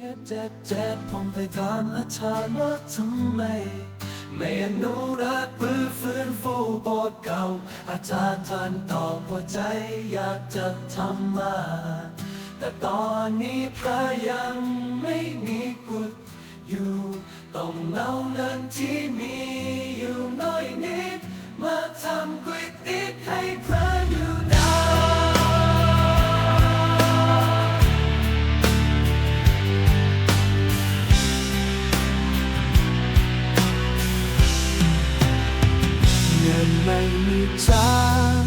เจ็บเจ็บผมไปถามอาจารย์ว่าทำไม ไม่อนุรักษ์หรือฟื้นฟูโบสถ์เก่า อาจารย์ท่านตอบว่าใจอยากจะทำมา แต่ตอนนี้พระยังไม่มีกุศอยู่ต้องเล่าเรื่องที่มี ไม่มีจาง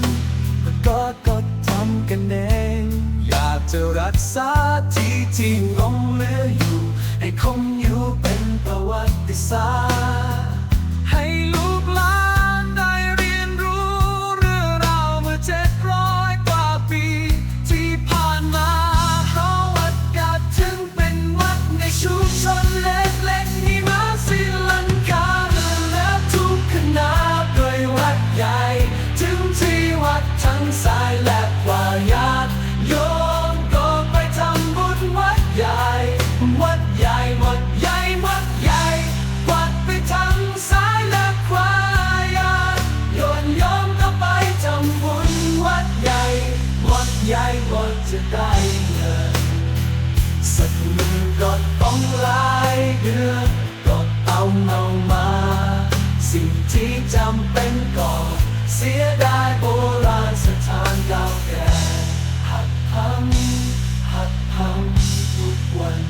ก็ก็ทำกันเอง อยากจะรักษาที่ที่งงเหลืออยู่ ให้คงอยู่ มือก็ต้องหลายเดือนก็เอาเอามา สิ่งที่จำเป็นก็เสียดายโบราณสถานเก่าแก่หักพังหักพังทุกวัน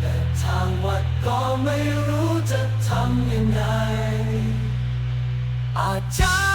แต่ทางวัดก็ไม่รู้จะทำยังไงอาจาร